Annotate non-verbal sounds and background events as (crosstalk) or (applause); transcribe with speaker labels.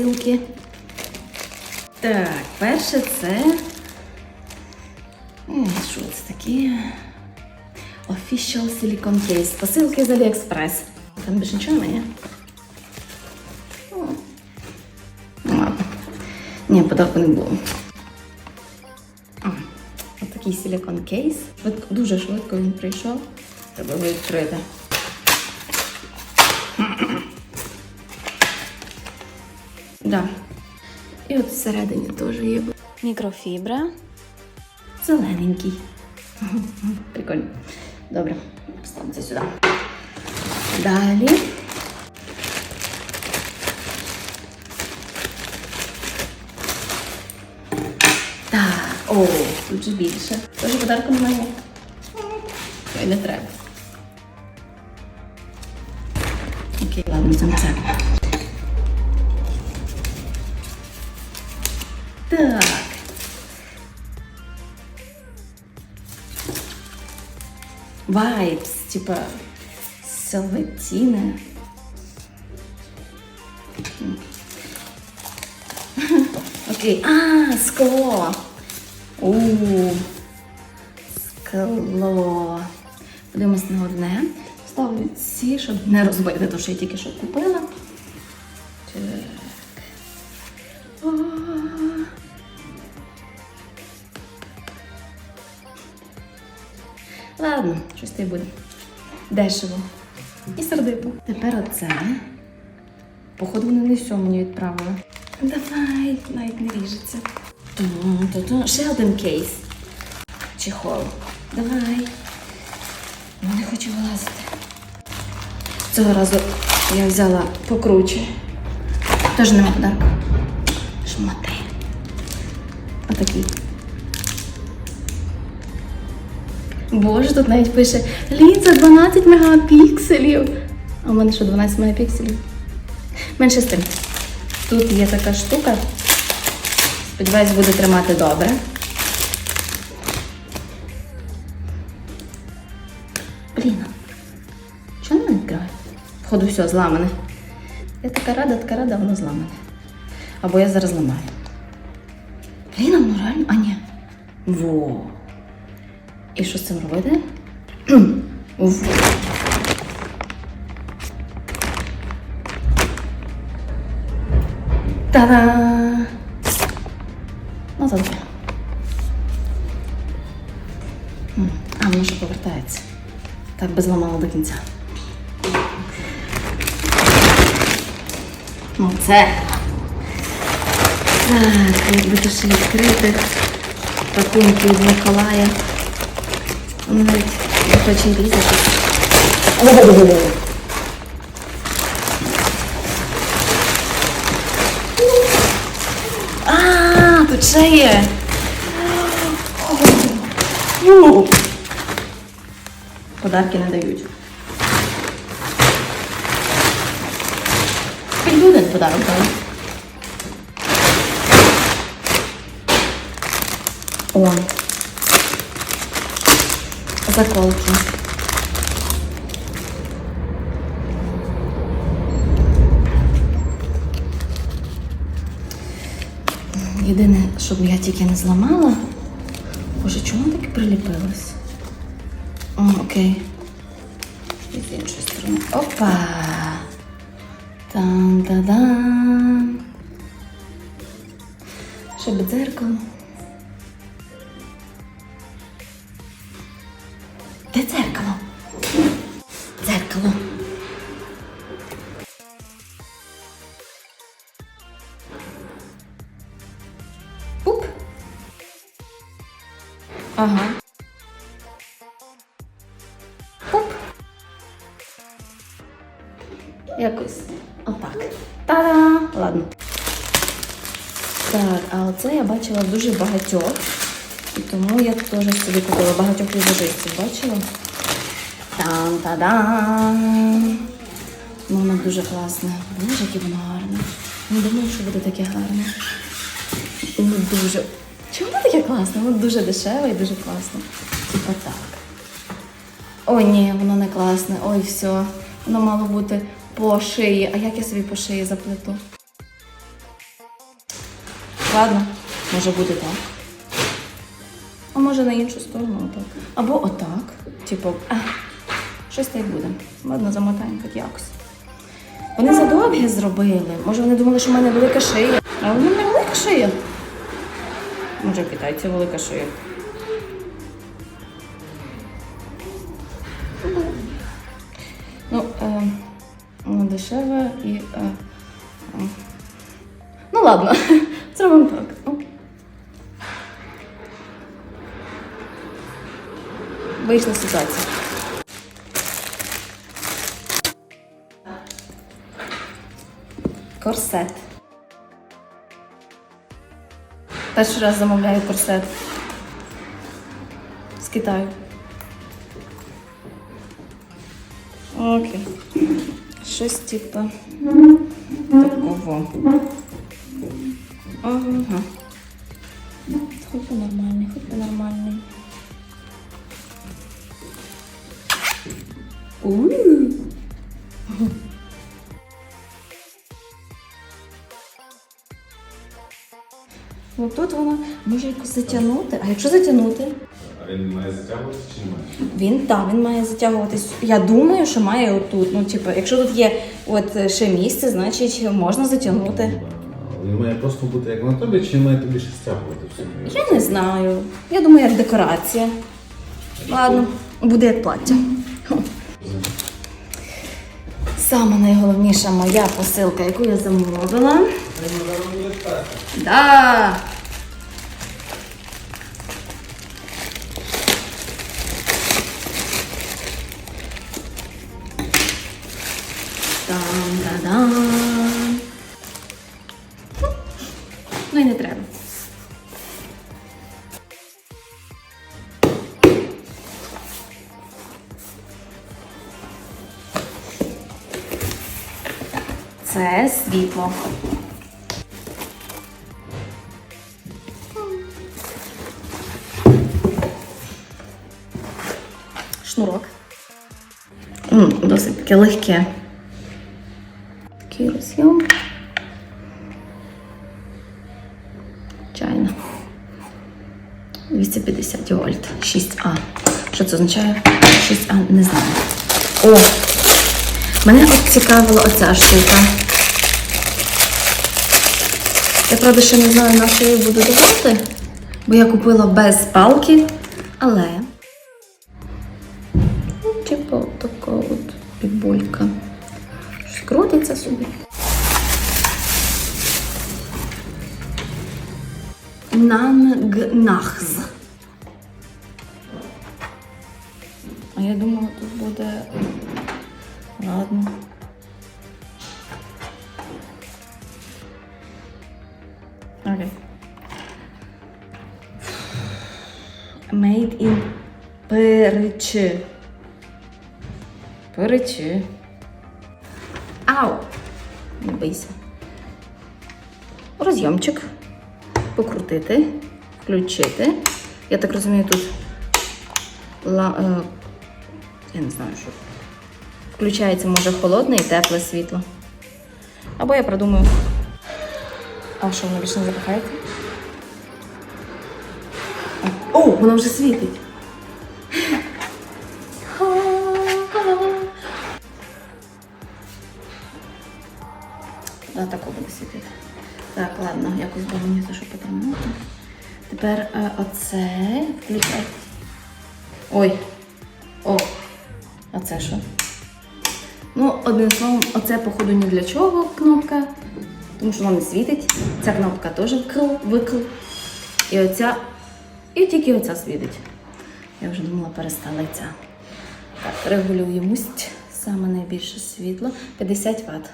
Speaker 1: посилки. Так, перше це. Що це таке? Official Silicon Case. Посилки з AliExpress. Там більше нічого немає. Ні, подарку не було. Ось такий силікон кейс. Дуже швидко він прийшов. Треба його відкрити. Да. І от всередині теж є мікрофібра. Зелененький. (laughs) Прикольно. Добре, поставимо це сюди. Далі. Так, о, тут же більше. Тоже подарку немає. Ой, не треба. Окей, ладно, це. Так. Вайбс, типа Салватіна. Окей. А, скло. У. Скло. Подивимось на одне. Ставлю ці, щоб не розбити, те, що я тільки що купила. Дешево. І сердито. Тепер оце. Походу, вони не все мені відправили. Давай, навіть не ріжеться. Ту-ту-ту. Ще один кейс. Чехол. Давай. Ну, не хочу вилазити. Цього разу я взяла покруче. Теж нема подарку. Шмати. Отакий. Боже, тут навіть пише лінза 12 мегапікселів. А в мене що, 12 мегапікселів? Менше з тим. Тут є така штука. Сподіваюсь, буде тримати добре. Блін. Чого не відкриває? Походу, все, зламане. Я така рада, така рада, воно зламане. Або я зараз ламаю. Блін, воно реально. А ні. Во. І що з цим робити? (clears throat) Та-да! Ну, добре. А, воно ще повертається. Так би зламало до кінця. Ну, це. Так, якби то ще відкрити пакунки від Миколая. Він навіть не хоче різати. А, тут. Фу. Подарки не дають. Хоч один подарок дали. О. Заколки. Єдине, щоб я тільки не зламала. Боже, чому таке приліпилось? О, окей. З іншої сторони. Опа! Там-та-дам! Щоб дзеркало. Дзеркало. Уп. Ага. Уп. Якось отак. Та-да! Ладно. Так, а оце я бачила дуже багатьох. І тому я теж собі купила багатьох візажистів, бачила? Там-та-дам! Ну, воно дуже класне. Боже, яке воно гарне. Не думала, що буде таке гарне. Воно дуже. Чому воно таке класне? Воно дуже дешеве і дуже класне. Типа так. Ой, ні, воно не класне. Ой, все. Воно мало бути по шиї. А як я собі по шиї заплету? Ладно, може бути так. А може на іншу сторону отак. Або отак. Типу, щось так буде. Ладно, замотаємо хоч якось. Вони задовгі зробили. Може вони думали, що в мене велика шия. А в мене велика шия. Може, в китайців велика шия. Ну, е, дешеве і. Е, е. Ну ладно, (laughs) зробимо так. Ну. Вийшла ситуація. Корсет. Перший раз замовляю корсет з Китаю. Окей. Щось типа такого. Ага. Хоч нормальний, хоч може якось затягнути. А якщо затягнути?
Speaker 2: А він має затягуватися чи не має?
Speaker 1: Він так, він має затягуватись. Я думаю, що має отут. Ну, типу, якщо тут є от ще місце, значить можна затягнути.
Speaker 2: Він має просто бути як на тобі, чи має тобі ще стягувати все?
Speaker 1: Я не знаю. Я думаю, як декорація. Ладно, буде як плаття. Сама найголовніша моя посилка, яку я замовила. Да. Там-да-дам. Ну і не треба. Це світло. Шнурок. Досить таке легке. Роз'єм. Чайна. 250 вольт. 6А. Що це означає? 6А, не знаю. О! Мене от цікавила оця штука. Я правда ще не знаю, на що її буду давати, бо я купила без палки, але типу така от підбулька. Щось крутиться собі. Нангнахз. А я думала, тут буде. Ладно. Окей. Made in Перечи. Перечи. Ау! Не бийся. Розйомчик. Покрутити, включити. Я так розумію, тут ла, е, я не знаю, що. Включається, може, холодне і тепле світло. Або я продумаю. А що, воно більше не запихається? О, воно вже світить. Ладно, якось би мені це що потримати. Тепер е, оце включай. Ой. О. А це що? Ну, одним словом, оце, походу, ні для чого кнопка, тому що вона не світить. Ця кнопка теж вкл, викл. І оця. І тільки оця світить. Я вже думала, перестала ця. Так, регулюємость. Саме найбільше світло 50 Вт.